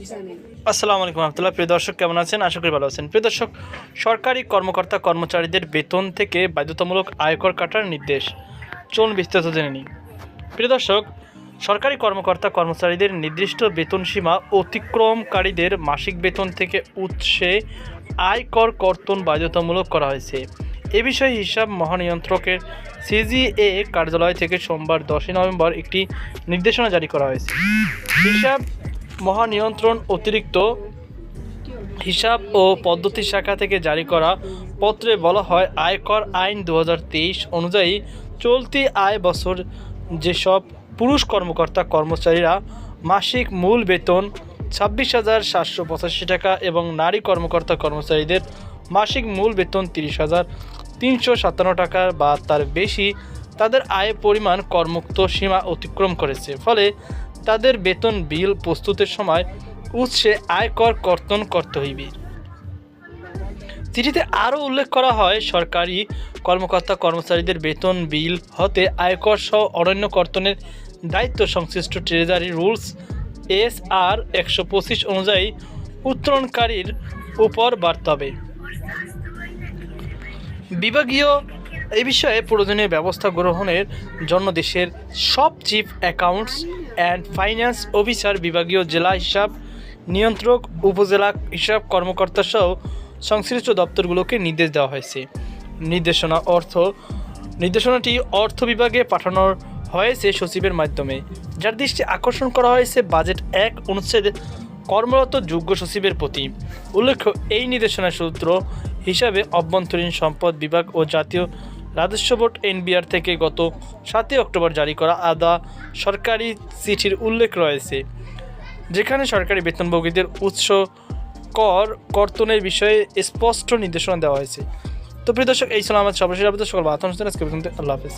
আসসালামু আলাইকুম রহমতুল্লাহ। প্রিয় দর্শক, কেমন আছেন? আশা করি ভালো আছেন। প্রিয় দর্শক, সরকারি কর্মকর্তা কর্মচারীদের বেতন থেকে বাধ্যতামূলক আয়কর কাটার নির্দেশ। চলুন বিস্তারিত জেনে নিই। প্রিয় দর্শক, সরকারি কর্মকর্তা কর্মচারীদের নির্দিষ্ট বেতন সীমা অতিক্রমকারীদের মাসিক বেতন থেকে উৎসে আয়কর কর্তন বাধ্যতামূলক করা হয়েছে। এ বিষয়ে হিসাব মহানিয়ন্ত্রকের সিজিএ কার্যালয় থেকে সোমবার দশই নভেম্বর একটি নির্দেশনা জারি করা হয়েছে। হিসাব মহানিয়ন্ত্রণ অতিরিক্ত হিসাব ও পদ্ধতি শাখা থেকে জারি করা পত্রে বলা হয়, আয়কর আইন দু হাজার তেইশ অনুযায়ী চলতি আয় বছর যেসব পুরুষ কর্মকর্তা কর্মচারীরা মাসিক মূল বেতন ছাব্বিশ হাজার সাতশো পঁচাশি টাকা এবং নারী কর্মকর্তা কর্মচারীদের মাসিক মূল বেতন তিরিশ হাজার তিনশো সাতান্ন টাকা বা তার বেশি, তাদের আয় পরিমাণ করমুক্ত সীমা অতিক্রম করেছে। ফলে তাদের বেতন বিল প্রস্তুতের সময় উৎসে আয়কর কর্তন করতে হইবে। চিঠিতে আরও উল্লেখ করা হয়, সরকারি কর্মকর্তা কর্মচারীদের বেতন বিল হতে আয়কর সহ অরণ্য কর্তনের দায়িত্ব সংশ্লিষ্ট ট্রেজারি রুলস এস আর একশো পঁচিশ অনুযায়ী উত্তোলনকারীর উপর বাড়তে হবে। বিভাগীয় এই বিষয়ে প্রয়োজনীয় ব্যবস্থা গ্রহণের জন্য দেশের সব chief accounts and finance officer বিভাগীয় জেলা হিসাব নিয়ন্ত্রক, উপজেলা হিসাব কর্মকর্তা সহ সংশ্লিষ্ট দপ্তরগুলোকে নির্দেশ দেওয়া হয়েছে। নির্দেশনা অর্থ, নির্দেশনাটি অর্থ বিভাগে পাঠানোর হয়েছে সচিবের মাধ্যমে। যার দৃষ্টি আকর্ষণ করা হয়েছে বাজেট এক অনুচ্ছেদে কর্মরত যোগ্য সচিবের প্রতি। উল্লেখ্য, এই নির্দেশনা সূত্র হিসাবে অভ্যন্তরীণ সম্পদ বিভাগ ও জাতীয় রাজস্ব বোর্ড এনবিআর থেকে গত সাতই অক্টোবর জারি করা আদা সরকারি চিঠির উল্লেখ রয়েছে, যেখানে সরকারি বেতনভোগীদের উৎস কর, কর্তনের বিষয়ে স্পষ্ট নির্দেশনা দেওয়া হয়েছে। তো প্রিয় দর্শক, এই ছিল আমাদের সর্বশেষ সকল আল্লাহ হাফেজ।